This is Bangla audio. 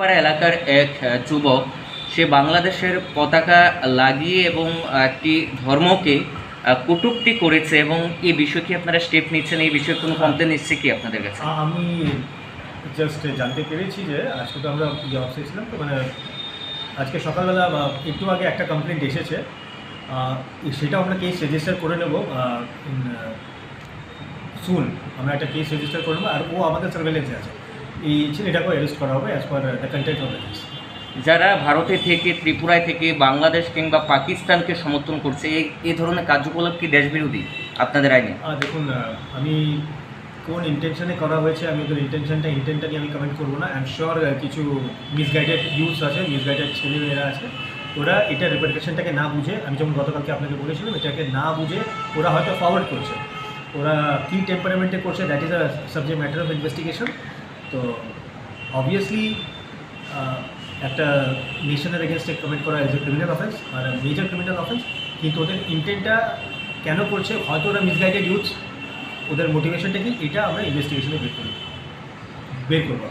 মিরপাড়া এলাকার এক যুবক, সে বাংলাদেশের পতাকা লাগিয়ে এবং একটি ধর্মকে কটূক্তি করেছে এবং এই বিষয়ে কি আপনারা স্টেপ নিচ্ছেন? এই বিষয়ে কোনো কমপ্লেন এসছে কি আপনাদের কাছে? আমি জাস্ট জানতে পেরেছি যে, আজকে তো আমরা ইয়ে অফিসে ছিলাম, তো মানে আজকে সকালবেলা একটু আগে একটা কমপ্লেন্ট এসেছে। সেটা আমরা কেস রেজিস্টার করে নেব সুন আমরা একটা কেস রেজিস্টার করে নেব, আর ও আমাদের সার্ভেলেন্সে আছে। এই ছেলেটাকেও অ্যারেস্ট করা হবে as per the content of the যারা ভারতে থেকে ত্রিপুরায় থেকে বাংলাদেশ কিংবা পাকিস্তানকে সমর্থন করছে এই এই ধরনের কার্যকলাপ কি দেশবিরোধী? আপনাদের আইনে দেখুন আমি কোন ইন্টেনশনে করা হয়েছে আমি ওদের ইন্টেনশনটা ইন্টেনটা নিয়ে আমি কমেন্ট করব না। আই এম শিওর কিছু মিসগাইডেড ইউথ আছে মিসগাইডেড ছেলেমেয়েরা আছে। ওরা এটা রিপ্রেজেন্টেশনটাকে না বুঝে আমি যেমন গতকালকে আপনাকে বলেছিলাম এটাকে না বুঝে ওরা হয়তো ফরওয়ার্ড করছে। ওরা কী টেম্পারামেন্টে করছে that is a subject matter of investigation তো অবভিয়াসলি একটা নেশনের এগেনস্টে কমেন্ট করা এজ এ ক্রিমিনাল অফেন্স আর মেজর ক্রিমিনাল অফেন্স কিন্তু ওদের ইন্টেন্টটা কেন করছে, হয়তো ওরা মিসগাইডেড ইউথ ওদের মোটিভেশনটা কি, এটা আমরা ইনভেস্টিগেশনে বের করি, বের করব।